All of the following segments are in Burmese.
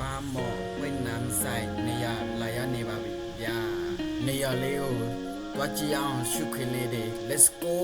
ပါမော့ဝိနမ်ဆိုင်နေရလာရနေပါပြီဗျာနေရလေးကိုတွားကြည့်အောင်ရှုခွင့်လေးတွေ let's go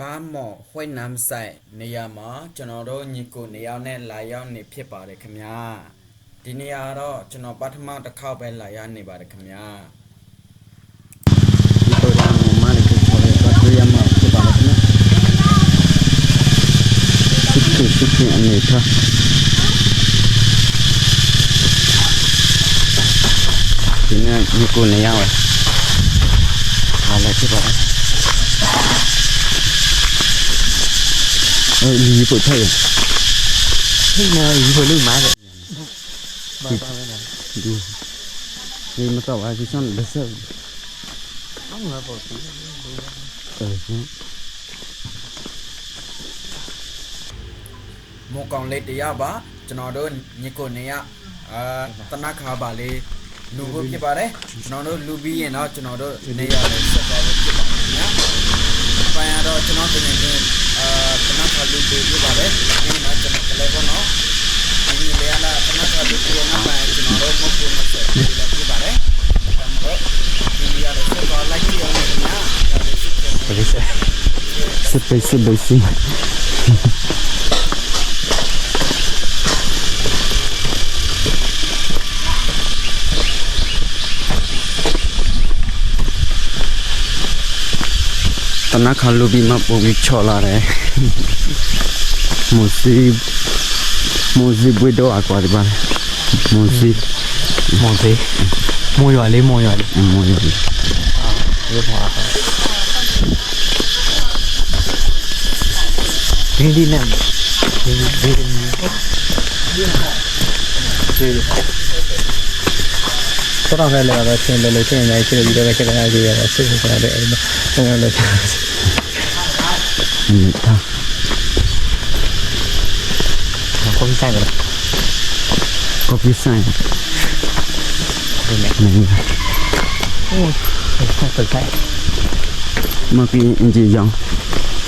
ပါမော့ဝိနမ်ဆိုင်နေရာမှာကျွန်တော်တို့ညီကိုနေရာနဲ့လာရောက်နေဖြစ်ပါတယ်ခင်ဗျာဒီနေရာတော့ကျွန်တော်ပထမတစ်ခေါက်ပဲလာရောက်နေပါတယ်ခင်ဗျာဒီပရိုဂရမ်ကိုမလေးကိုခေါ်ရတော့တွေ့ရမှာဖြစ်ပါလိမ့်မယ်စစ်စစ်စစ်စ စ်အနေထားဒီနေ့ညီကိုနေရာဝယ်လာလိုက်ဖြစ်ပါလား 呃，你不太，嘿呢，一会儿六买的。爸爸们呢？你你们到外去上的时候，俺们不是。呃，嗯。မောကောင်လေးတရားပါကျွန်တော်တို့ညီကိုနေရအာတနခါပါလေးလူဖို့ဖြစ်ပါတယ်ကျွန်တော်တို့လူပြီးရင်တော့ကျွန်တော်တို့နေရတယ်ဆက်သွားလို့ဖြစ်ပါမယ်ညာပိုင်ရတော့ကျွန်တော်တင်နေတယ် အာတနတ်ခလူပေးပြပါတယ်ဒီမှာကျွန်တော်လည်းပေါ့နော်ဒီလေလာတနတ်ခလူပေးရမှာကျွန်တော်မဟုတ်ဘူးမဆက်ပြလာပြပါတယ်ကျွန်တော်ဒီရတဲ့ဆက်တော့လိုက်ကြည့်အောင်ခင်ဗျာဒါလေးစစ်စစ်စစ်စစ် နာခါလူပြီးမှပုံပြီးချော်လာတယ်မွန်စီမွန်စီဘွေတော့အကွာဒီပါမွန်စီမွန်စီမွန်ရွာလေးမွန်ရွာလေးမွန်ရွာလေးဟုတ်ပါဘူးဒီဒီနဲ့ဒီဒီဒီ တော့တော့လည်းတော့ချင်းလည်းလို့ချင်းအများကြီးဖြစ်ပြီးတော့ခက်တာကြီးရတာဆူဆူဆိုတဲ့အဲ့ဒါအဲ့လိုဖြစ်နေတာကော်ဖီဆိုင်ကလားကော်ဖီဆိုင်ဒီနေ့နေနေတာဟုတ်ဆက်ဆက်ဆိုင်မပီအင်ဂျီရောင်း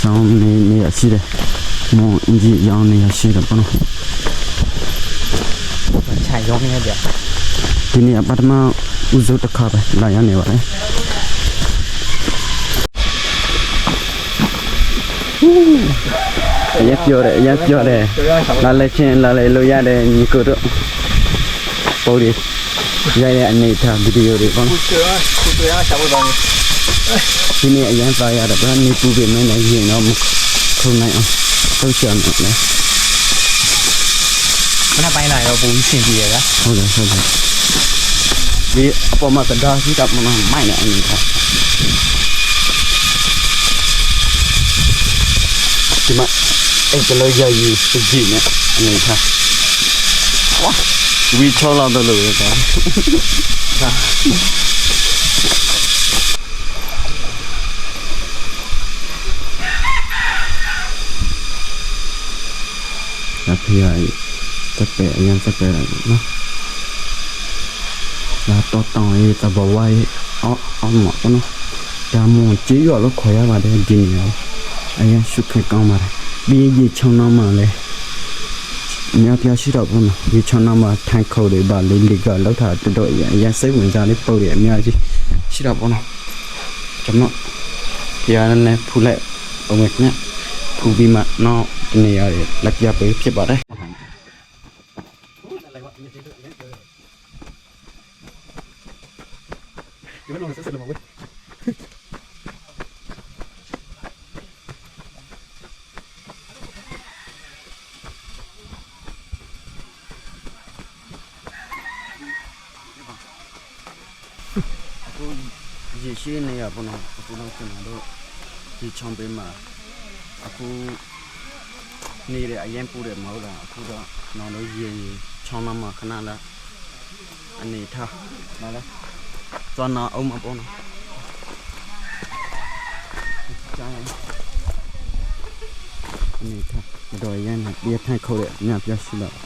ဆောင်းနေနေရရှိတယ်မောအင်ဂျီရောင်းနေရရှိတယ်ပေါ့နော်ဆိုင်ရောင်းနေရပြ ဒီနေ့ပထမဥစုတစ်ခါပဲလာရနေပါလေအရက်ပြောတယ်အရက်ပြောတယ်လာလဲချင်းလာလဲလို့ရတယ်ညီကိုတို့ပိုးရီရိုက်တဲ့အနေထားဗီဒီယိုတွေပေါ့ကိုကျော်ကိုကျော်ရရှာဖို့တော့ဒီနေ့အရင်သားရတယ်ဗျာနေပူပေမဲ့လည်းရင်တော့ခုံနိုင်အောင်ထုတ်ချင်တယ်လေခဏပိုင်းလာတော့ပုံရှင်းပြရတာဟုတ်တယ်ဟုတ်တယ် ဒီပေါ်မှာတရားရှိတာမှမိုက်နေအနေထားဒီမှာအဲ့ကလေးရည်စကြည့်နေအနေထားဝါဝီချောလာတယ်လို့ပြောတာအဖေးရတက်ပဲအရင်တက်ပဲလိုက်နော် လာတော့တောင်းရေးတဘဝရေးအောက်အောက်မှာပေါ့နော်ဒါမှမဟုတ်ကြေးရွာလို့ခေါ်ရပါတယ်ဒီနေရာအရင်ရှုခက်ကောင်းပါတယ်ပြီးကြီးချောင်းနှမ်းမှလည်းအများပြားရှိတော့ပေါ့နော်ဒီချောင်းနှမ်းမှာထိုင်ခုတ်တွေပါလေးလေးကလောက်တာတော်တော်အရင်အရင်စိတ်ဝင်စားလေးပုတ်ရအများကြီးရှိတော့ပေါ့နော်ကျွန်တော်တရားနဲ့ဖူးလိုက်အောင်မယ်ခင်ဗျဖူးပြီးမှနောက်ဒီနေရာတွေလက်ပြပေးဖြစ်ပါတယ် အခုရေရှိနေရပေါ့နော်အခုတော့ကျွန်တော်တို့ဒီချောင်းပေးမှာအခုနေရအရင်ပူတယ်မဟုတ်လားအခုတော့ကျွန်တော်တို့ရေချောင်းမှာခဏလားအနေထားမလား သွားနာအောင်မပေါ့နော်ကျန်အနေထားတော့ရန်ပြထိုင်ခေါ်ရညပြရှိလား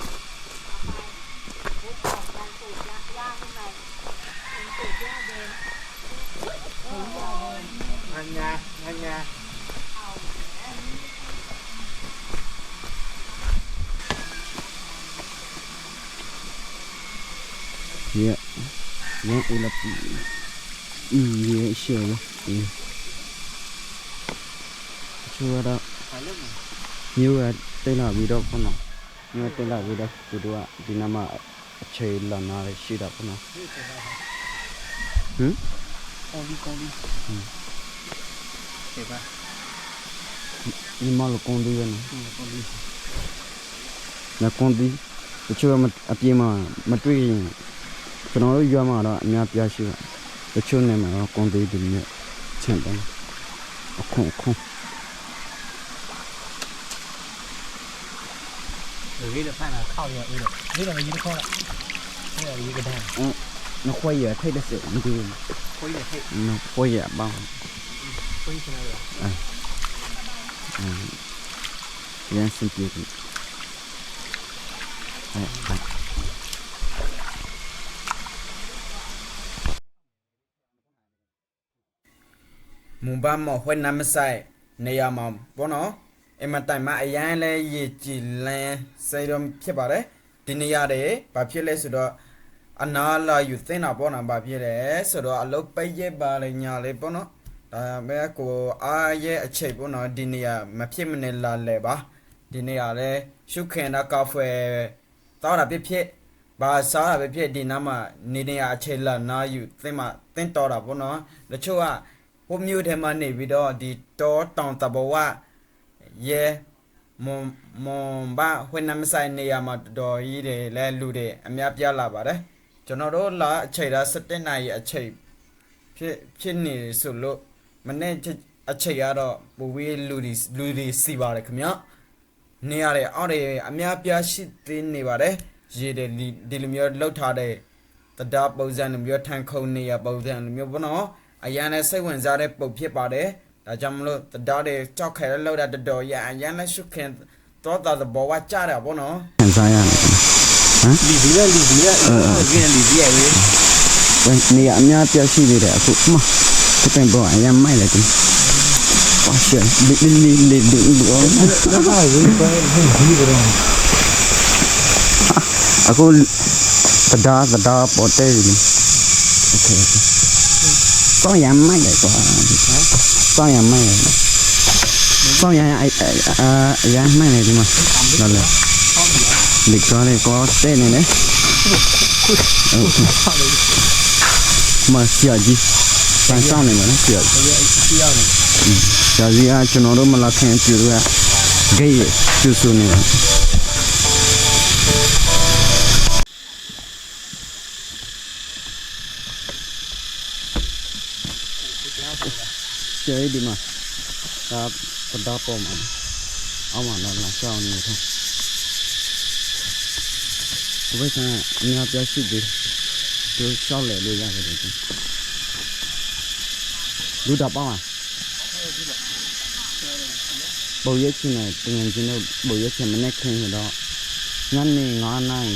Yeah. Yeah, ulat. Mm, yeah, sure. Yeah. Sure đó. Như là tên là video con nào. Như là tên là video video ạ. Thì nằm ở chơi là nào để xí đập con nào. Hử? Nhưng mà là con đi rồi. Là con đi. တချို့ကမအပြေးမှာမတွေ့ရင် ကျွန်တော်တို့ရွာမှာတော့အများပြားရှိပါတချို့နေမှာတော့ကွန်သေးတယ်နဲ့ချန်တယ်အခုအခုဒီလိုဖန်တာခောက်ရအေးလို့ဒီလိုရေးခေါ်လာအဲ့ဒါရေးကတဲ့ nó quay ở thấy được sự như thế ကိုကြီးဟဲ့ nó quay ở bao ကိုကြီးစနေရ gian xin tiền Đấy, đấy. မွန်ဘာမောဟွဲနမ်ဆိုင်နေရာမှာပေါ့နော်အမတိုင်မှာအရန်လဲရေကြည်လန်းစိတ်တော့ဖြစ်ပါတယ်ဒီနေရာတွေဘာဖြစ်လဲဆိုတော့အနာလာယူသင်းတာပေါ့နော်ဘာဖြစ်လဲဆိုတော့အလုပ်ပိတ်ရက်ပါလေညာလေပေါ့နော်ဒါပဲကိုအားရဲ့အချိန်ပေါ့နော်ဒီနေရာမဖြစ်မနေလာလဲပါဒီနေရာလဲရှုခင်တာကာဖွယ်တောက်တာဖြစ်ဖြစ်ဘာစားတာပဲဖြစ်ဒီနားမှာနေနေရအချိန်လာနာယူသင်းမှာသင်းတော်တာပေါ့နော်တချို့က ဟိုမျိုးထဲမှာနေပြီးတော့ဒီတောတောင်တဘဝရဲမွန်မွန်ဘာဝင်းနမ်ဆိုင်နေရာမှာတော်ကြီးတွေလဲလူတွေအများပြားလာပါတယ်ကျွန်တော်တို့လာအချိန်သား7နာရီအချိန်ဖြစ်ဖြစ်နေဆိုလို့မနေ့အချိန်ကတော့ပူဝေးလူတွေလူတွေစီပါတယ်ခင်ဗျနေရတဲ့အောက်တွေအများပြားရှိသေးနေပါတယ်ရေတွေဒီဒီလိုမျိုးလှုပ်ထားတဲ့တဒါပုံစံလိုမျိုးထန်ခုံနေရပုံစံလိုမျိုးပေါ့နော် အရန်နဲ့စိတ်ဝင်စားတဲ့ပုံဖြစ်ပါတယ်ဒါကြောင့်မလို့တဒါတွေကြောက်ခဲလောက်တာတော်တော်ရအရန်နဲ့ရှုခင်တော့တာသဘောဝကြတာပေါ့နော်ခံစားရတယ်လီဗီရလီဗီရအဲ့ဒီလီဗီရဝေး။ဝင်နေရအများပြားရှိသေးတယ်အခုမဒီပင်ပေါ်အရင်မိုက်လိုက်တယ်။ပါရှယ်လီလီလီလီလီလောဒါကဝေးပဲဒီကတော့အခုတဒါတဒါပေါ်တဲ့ပြီ။ Okay okay ။ ကောင်းရမိုက်လိုက်ကွာ။ကောင်းရမိုက်လိုက်။ကောင်းရအဲ့အာအရင်မိုက်လိုက်ဒီမှာလောလောဒီကောင်းလေးကောတဲ့နေလေ။မဆရာကြီးစမ်းဆောင်နေမှာနော်ဆရာကြီးဒီရောက်နေ။ဒါကြီးကကျွန်တော်တို့မလာခင်ပြူကဂိတ်ရပြူစုနေတာ ကျေးဒီမှာဒါပဒါပေါ်မှာအောင်မလာလာရှောင်းနေတယ်ဘယ်ကအများပြရှိသေးတယ်သူရှောက်လေလို့ရတယ်ကွလူတာပေါင်းอ่ะ bầu yết chi này tình hình chiến đấu bầu yết chi mình nét khen rồi đó ngăn này ngõ này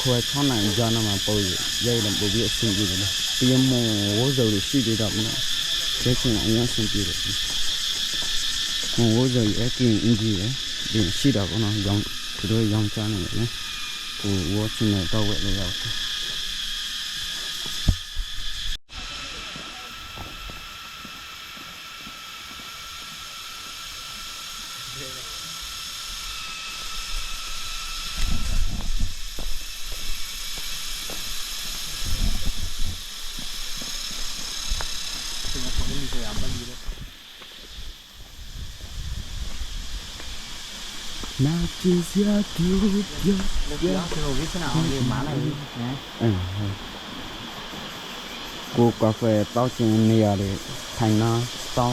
ခွဲ6နိုင်ကြာနာမှာပို့ရိုက်တယ်ပို့ပြီးအဆင်ပြေတယ်ပြီးရင်မောဝိုးစုံရှိသေးတော့မနော် ကျချင်အရင်ဆင်ပြေတယ်မောဝိုးစုံရဲ့ကင်းအင်ဂျီရဲ့ဒီရှိတာပေါ့နော်ရောင်းသူတို့ရောင်းချနေတယ်နော်ကိုဝေါ်ချင်တော့ဝက်လို့ရောက် တယ်နာကြည်စရာတူပြောပြောကျွန်တော်ဝိသနာအောင်လေးမားလိုက်ပြီနော်အင်းဟုတ်ကိုကာဖေတောက်ချင်နေရတယ်ထိုင်နာတော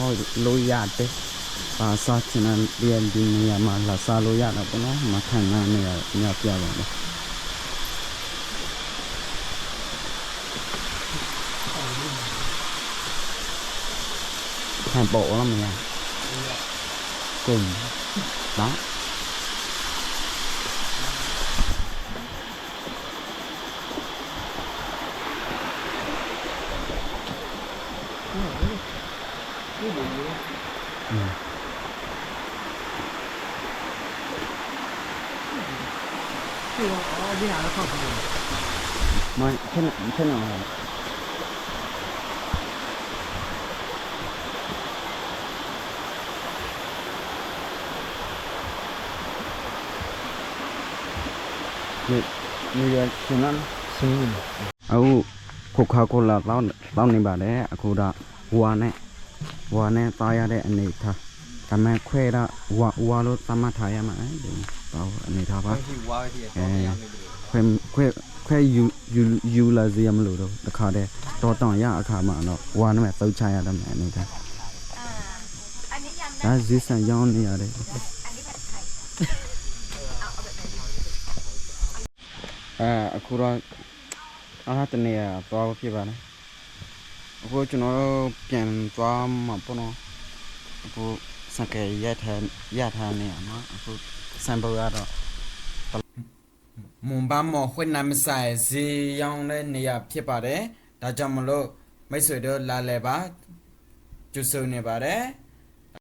က်လို့ရတယ်ပါစားချင်တဲ့ပြန်ဒီနေရာမှာလာစားလို့ရတာပေါ့နော်မထိုင်နာနေရညပြပါမယ်ထိုင်ပေါ်လာမလားကုန်တော့ဒီတော့အော်ဒီဟာတော့ခောက်တယ်မခဏခဏလာဒီဒီရရှင်နဆင်းနေအခုကိုကာကိုလာတောင်းတောင်းနေပါတယ်အခုတော့ဝါနဲ့ဝါနဲ့တားရတဲ့အနေထားဒါမဲ့ခွဲတော့ဝါဝါလို့သတ်မှတ်ထားရမှာအဲ ပါဘူးအနေထားပါအဲခွဲခွဲခွဲယူယူယူလာစီရမလို့တော့တခါတည်းတော်တော်ရအခါမှတော့ဝါနမဲ့သုတ်ချရတယ်မယ်အနေထားဒါဇီဆန်ရောင်းနေရတယ်အဲအခုတော့အားတနေရသွားဖြစ်ပါနဲ့အခုကျွန်တော်တို့ပြန်သွားမှာပေါ့နော်အခုစကယ်ရထားရထားနေရမှာအခု စံပေါ်ရတော့မွန်ဘာမော်ခွေနမ်ဆိုင်ဇီရောင်းတဲ့နေရာဖြစ်ပါတယ်ဒါကြောင့်မလို့မိတ်ဆွေတို့လာလဲပါကျူဆုံနေပါတယ်